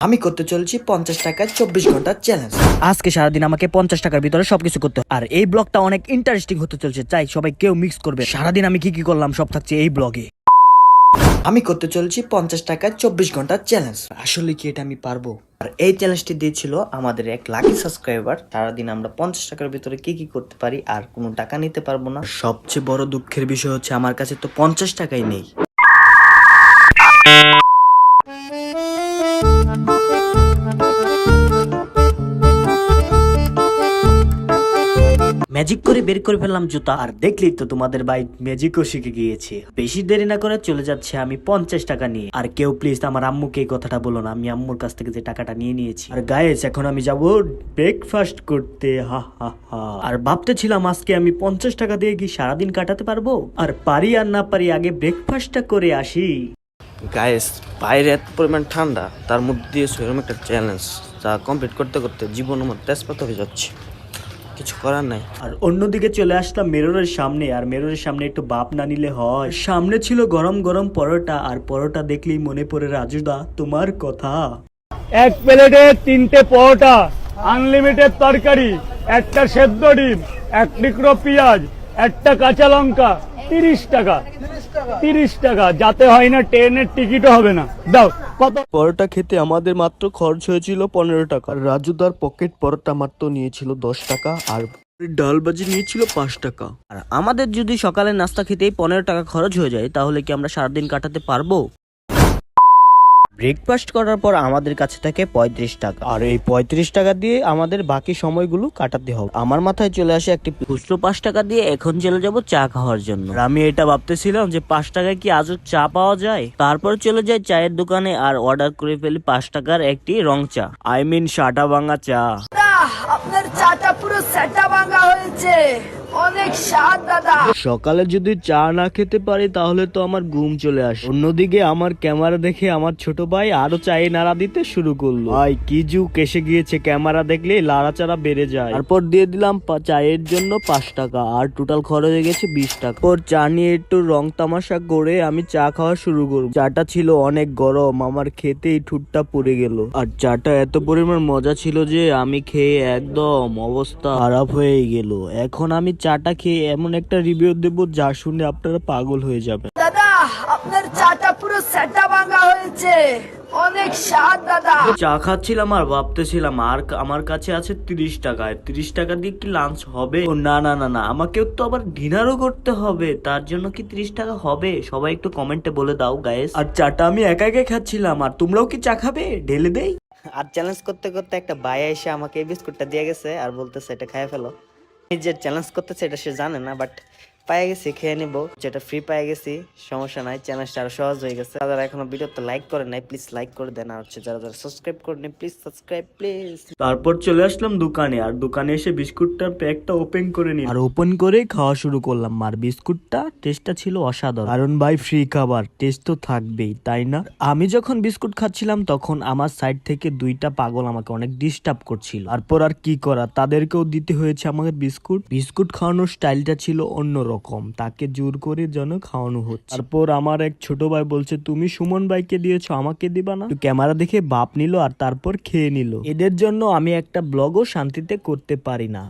আমি করতে চলছি পঞ্চাশ টাকায় চব্বিশ ঘণ্টার চ্যালেঞ্জ আজকে সারাদিন আমাকে পঞ্চাশ টাকার ভিতরে সবকিছু করতে। আর এই ব্লগটা অনেক ইন্টারেস্টিং হতে চলছে, চাই সবাই কেউ মিক্স করবে। সারাদিন আমি কি কি করলাম, সব থাকছে এই ব্লগে আমি করতে চলছি পঞ্চাশ টাকায় চব্বিশ ঘণ্টার চ্যালেঞ্জ আসলে কি এটা আমি পারব? আর এই চ্যালেঞ্জটি দিয়েছিল আমাদের এক লাকি সাবস্ক্রাইবার সারাদিন আমরা পঞ্চাশ টাকার ভিতরে কি কি করতে পারি আর কোনো টাকা নিতে পারব না। সবচেয়ে বড় দুঃখের বিষয় হচ্ছে আমার কাছে তো পঞ্চাশ টাকাই নেই। ম্যাজিক করে বের করে ফেললাম জুতা। আর দেখলি তো তোমাদের ভাই ম্যাজিকও শিখে গিয়েছে। বেশি দেরি না করে চলে যাচ্ছে আমি পঞ্চাশ টাকা নিয়ে। আর কেউ প্লিজ আমার আম্মুকে এই কথাটা বলো না, আমি আম্মুর কাছ থেকে যে টাকাটা নিয়ে নিয়েছি। আর গায়েস এখন আমি যাব ব্রেকফাস্ট করতে, হা হা হা। আর ভাবতেছিলাম আজকে আমি পঞ্চাশ টাকা দিয়ে কি সারাদিন কাটাতে পারব? আর পারি আর না পারি আগে ব্রেকফাস্টটা করে আসি। গায়েস বাইরে এত পরিমাণ ঠান্ডা, তার মধ্যে দিয়ে সেরকম একটা চ্যালেঞ্জ যা কমপ্লিট করতে করতে জীবন আমার তেজপাত হয়ে যাচ্ছে। কিছু করার নাই। আর অন্যদিকে চলে আসলাম মেররের সামনে আর মেররের সামনে একটু বাপ না নিলে হয়। সামনে ছিল গরম গরম পরোটা আর পরোটা দেখলেই মনে পড়ে রাজুদা তোমার কথা। এক প্লেটে তিনটে পরোটা আনলিমিটেড তরকারি একটা সেদ্ধ ডিম এক টুকরো পেঁয়াজ একটা কাঁচা লঙ্কা। তিরিশ টাকা। তিরিশ টাকা। যাতে হয় না ট্রেনের টিকিটও হবে না। দাও কত? পরোটা খেতে আমাদের মাত্র খরচ হয়েছিল পনেরো টাকা। রাজুদার পকেট পরোটা মাত্র নিয়েছিল দশ টাকা আর ডাল বাজি নিয়েছিল পাঁচ টাকা। আর আমাদের যদি সকালে নাস্তা খেতেই পনেরো টাকা খরচ হয়ে যায় তাহলে কি আমরা সারাদিন কাটাতে পারব? ব্রেকফাস্ট করার পর আমাদের কাছে থাকে পঁয়ত্রিশ টাকা। আর এই পঁয়ত্রিশ টাকা দিয়ে আমাদের বাকি সময়গুলো কাটাতে হবে। আমার মাথায় চলে আসে একটি খুচরো পাঁচ টাকা দিয়ে এখন চলে যাব চা খাওয়ার জন্য। আমি এটা ভাবতেছিলাম যে পাঁচ টাকায় কি আজও চা পাওয়া যায়? তারপর চলে যাই চায়ের দোকানে আর অর্ডার করে ফেলি পাঁচ টাকার একটি রং চা। আই মিন সাটা ভাঙা চা। আপনার চাটা পুরো সেটা ভাঙা হয়েছে। অনেক স্বাদ, দাদা। সকালে যদি চা না খেতে পারি, তাহলে তো আমার ঘুম চলে আসে। অন্যদিকে আমার ক্যামেরা দেখে আমার ছোট ভাই আরও চায়ে নাড়া দিতে শুরু করল। ভাই, কি যুগ এসে গিয়েছে ক্যামেরা দেখলে লাড়াচাড়া বেড়ে যায়। তারপর দিয়ে দিলাম চায়ের জন্য পাঁচ টাকা, আর টোটাল খরচ হয়ে গেছে বিশ টাকা। পর চা নিয়ে একটু রং তামাশা করে আমি চা খাওয়া শুরু করব। চাটা ছিল অনেক গরম, আমার খেতেই ঠুটটা পড়ে গেল। আর চাটা এত পরিমাণ মজা ছিল যে আমি খেয়ে একদম অবস্থা খারাপ হয়ে গেল। এখন আমি চাটা খেয়ে এমন একটা রিভিউ দেব যা শুনে আপনারা পাগল হয়ে যাবেন। দাদা আপনার চাটা পুরো সেটা ভাঙা হয়েছে। অনেক স্বাদ দাদা। চা খাচ্ছিলাম আর ভাবতেছিলাম আর আমার কাছে আছে তিরিশ টাকায়। তিরিশ টাকা দিয়ে কি লাঞ্চ হবে? ও না না না না আমাকেও তো আবার ডিনারও করতে হবে। তার জন্য কি তিরিশ টাকা হবে? সবাই একটু কমেন্টে বলে দাও গাইস আর চাটা আমি একা একা খাচ্ছিলাম আর তোমরাও কি চা খাবে? ঢেলে দেই। আর চ্যালেঞ্জ করতে করতে একটা ভাই এসে আমাকে এই বিস্কুটটা দিয়ে গেছে আর বলতেছে এটা খেয়ে ফেলো। যে চ্যালেঞ্জ করতেছে এটা সে জানে না বাট পায়ে গেছি খেয়ে নিবো। যেটা ফ্রি পায়ে গেছি সমস্যা নাই চ্যালেঞ্জটা আরও সহজ হয়ে গেছে। যারা এখনও ভিডিওতে লাইক করে নাই প্লিজ লাইক করে দেন। আর হচ্ছে যারা যারা সাবস্ক্রাইব করে নেই প্লিজ সাবস্ক্রাইব প্লিজ তারপর চলে আসলাম দোকানে আর দোকানে এসে বিস্কুটটার প্যাকটা ওপেন করে নিই আর ওপেন করে খাওয়া শুরু করলাম আর বিস্কুটটা টেস্টটা ছিল অসাধারণ। কারণ ভাই ফ্রি খাবার টেস্ট তো থাকবেই তাই না? আমি যখন বিস্কুট খাচ্ছিলাম তখন আমার সাইড থেকে দুইটা পাগল আমাকে অনেক ডিস্টার্ব করছিল। তারপর আর কি করা? তাদেরকেও দিতে হয়েছে আমাকে বিস্কুট। বিস্কুট খাওয়ানোর স্টাইলটা ছিল অন্যরকম। তাকে জোর করে যেন খাওয়ানো হচ্ছে। তারপর আমার এক ছোট ভাই বলছে, তুমি সুমন ভাইকে দিয়েছ, আমাকে দিবা না? ক্যামেরা দেখে বাপ নিল আর তারপর খেয়ে নিল। এদের জন্য আমি একটা ব্লগও শান্তিতে করতে পারি না।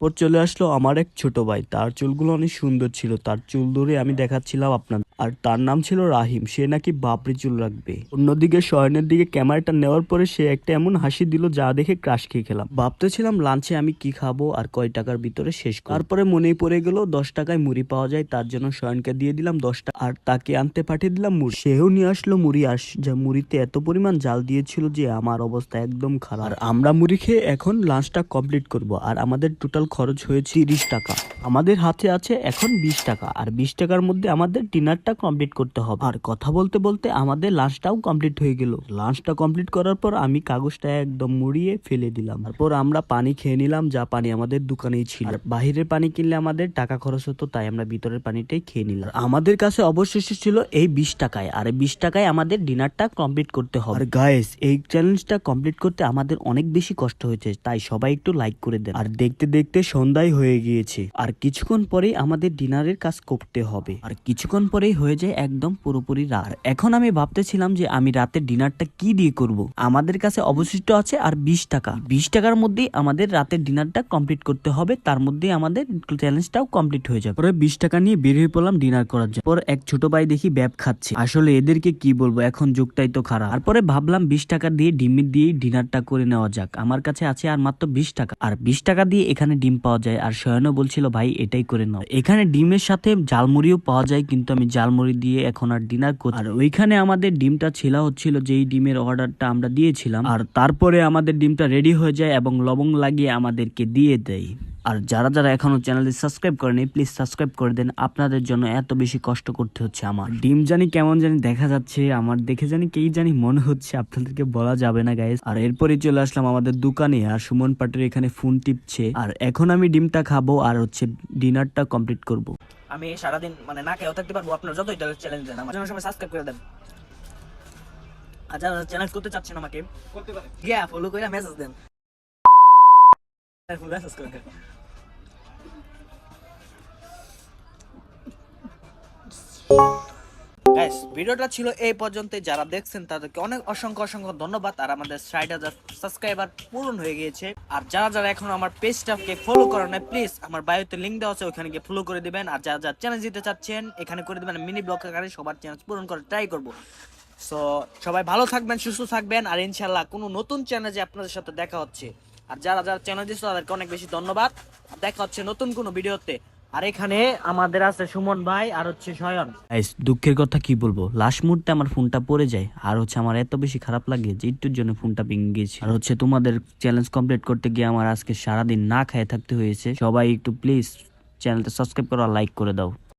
পর চলে আসলো আমার এক ছোট ভাই। তার চুলগুলো অনেক সুন্দর ছিল। তার চুল ধরে আমি দেখাচ্ছিলাম আপনার আর তার নাম ছিল রাহিম। সে নাকি বাপরি চুল রাখবে। অন্যদিকে শয়নের দিকে ক্যামেরাটা নেওয়ার পরে সে একটা এমন হাসি দিল যা দেখে ক্রাশ খেয়ে খেলাম। ভাবতেছিলাম লাঞ্চে আমি কি খাব আর কয় টাকার ভিতরে শেষ। তারপরে মনেই পড়ে গেল দশ টাকায় মুড়ি পাওয়া যায়, তার জন্য শয়নকে দিয়ে দিলাম দশটা আর তাকে আনতে পাঠিয়ে দিলাম মুড়ি। সেও নিয়ে আসলো মুড়ি আস, যা মুড়িতে এত পরিমাণ জাল দিয়েছিল যে আমার অবস্থা একদম খারাপ। আর আমরা মুড়ি খেয়ে এখন লাঞ্চটা কমপ্লিট করব, আর আমাদের টোটাল খরচ হয়েছে তিরিশ টাকা। আমাদের হাতে আছে এখন বিশ টাকা, আর বিশ টাকার মধ্যে আমাদের ডিনারটা কমপ্লিট করতে হবে। আর কথা বলতে বলতে আমাদের লাঞ্চটাও কমপ্লিট হয়ে গেল। লাঞ্চটা কমপ্লিট করার পর আমি কাগজটা একদম মুড়িয়ে ফেলে দিলাম। তারপর আমরা পানি খেয়ে নিলাম, যা পানি আমাদের দোকানেই ছিল। বাহিরের পানি কিনলে আমাদের টাকা খরচ হতো, তাই আমরা ভিতরের পানিটাই খেয়ে নিলাম। আমাদের কাছে অবশেষে ছিল এই বিশ টাকায়। আর বিশ টাকায় আমাদের ডিনারটা কমপ্লিট করতে হবে। আর গাইস এই চ্যালেঞ্জটা কমপ্লিট করতে আমাদের অনেক বেশি কষ্ট হয়েছে, তাই সবাই একটু লাইক করে দেন। আর দেখতে দেখতে সন্ধ্যায় হয়ে গিয়েছে। আর কিছুক্ষণ পরেই আমাদের ডিনারের কাজ করতে হবে। আর কিছুক্ষণ পরেই হয়ে যায় একদম পুরোপুরি রাত। এখন আমি ভাবতেছিলাম যে আমি রাতের ডিনারটা কি দিয়ে করব। আমাদের কাছে অবশিষ্ট আছে আর বিশ টাকা। বিশ টাকার মধ্যেই আমাদের রাতের ডিনারটা কমপ্লিট করতে হবে। তার মধ্যেই আমাদের চ্যালেঞ্জটাও কমপ্লিট হয়ে যাবে। পরে বিশ টাকা নিয়ে বের হয়ে পড়লাম ডিনার করার জন্য। পর এক ছোট ভাই দেখি ব্যাপ খাচ্ছে। আসলে এদেরকে কি বলব? এখন যুগটাই তো খারাপ। তারপরে ভাবলাম বিশ টাকা দিয়ে ডিমের দিয়ে ডিনারটা করে নেওয়া যাক। আমার কাছে আছে আর মাত্র বিশ টাকা। আর বিশ টাকা দিয়ে এখানে ডিম পাওয়া যায়। আর শয়নও বলছিল, ভাই, এটাই করে নাও। এখানে ডিমের সাথে জালমুড়িও পাওয়া যায়, কিন্তু আমি জালমুড়ি দিয়ে এখন আর ডিনার করি আর ওইখানে আমাদের ডিমটা ছেলা হচ্ছিল যেই ডিমের অর্ডারটা আমরা দিয়েছিলাম। আর তারপরে আমাদের ডিমটা রেডি হয়ে যায় এবং লবং লাগিয়ে আমাদেরকে দিয়ে দেয়। আর যারা যারা এখনও চ্যানেলটি সাবস্ক্রাইব করেনি প্লিজ সাবস্ক্রাইব করে দেন। আপনাদের জন্য এত বেশি কষ্ট করতে হচ্ছে আমার। ডিম জানি কেমন জানি দেখা যাচ্ছে আমার দেখে জানি কেই জানি মনে হচ্ছে আপনাদেরকে বলা যাবে না গাইজ আর এরপরে চলে আসলাম আমাদের দোকানে আর সুমন পাটের এখানে ফোন টিপছে। আর এখন আমি ডিমটা খাব আর হচ্ছে ডিনারটা কমপ্লিট করব। আমি সারাদিন মানে না খেয়েও থাকতে পারব আপনার যতই চ্যালেঞ্জ দেন আমার জন্য সবাই সাবস্ক্রাইব করে দেন। আচ্ছা চ্যালেঞ্জ করতে চাচ্ছেন আমাকে করতে পারেন। গিয়া ফলো করে মেসেজ দেন। মেসেজ করে গাইস ভিডিওটা ছিল এই পর্যন্ত যারা দেখছেন, তাদেরকে অনেক অসংখ্য অসংখ্য ধন্যবাদ। আর আমাদের ষাট হাজার সাবস্ক্রাইবার পূরণ হয়ে গিয়েছে, আর যারা যারা এখন আমার পেজটাকে ফলো করেন না প্লিজ আমার বায়োতে লিঙ্ক দেওয়া আছে, ওখানে গিয়ে ফলো করে দিবেন। আর যারা যারা চ্যালেঞ্জ দিতে চাচ্ছেন, এখানে করে দিবেন মিনি ব্লগ আকারে সবার চ্যালেঞ্জ পূরণ করে ট্রাই করব। সো সবাই ভালো থাকবেন, সুস্থ থাকবেন, আর ইনশাল্লাহ কোনো নতুন চ্যালেঞ্জে আপনাদের সাথে দেখা হচ্ছে। আর যারা যারা চ্যানেল দিচ্ছে তাদেরকে অনেক বেশি ধন্যবাদ। দেখা হচ্ছে নতুন কোনো ভিডিওতে। আর এখানে আমাদের আছে সুমন ভাই আর হচ্ছে শয়ন। গাইস দুঃখের কথা কি বলব? লাস্ট মুহূর্তে আমার ফোনটা পড়ে যায়, আর হচ্ছে আমার এত বেশি খারাপ লাগে যে একটুর জন্য ফোনটা ভেঙে গেছে। আর হচ্ছে তোমাদের চ্যালেঞ্জ কমপ্লিট করতে গিয়ে আমার আজকে সারাদিন না খেয়ে থাকতে হয়েছে। সবাই একটু প্লিজ চ্যানেলটা সাবস্ক্রাইব করো লাইক করে দাও।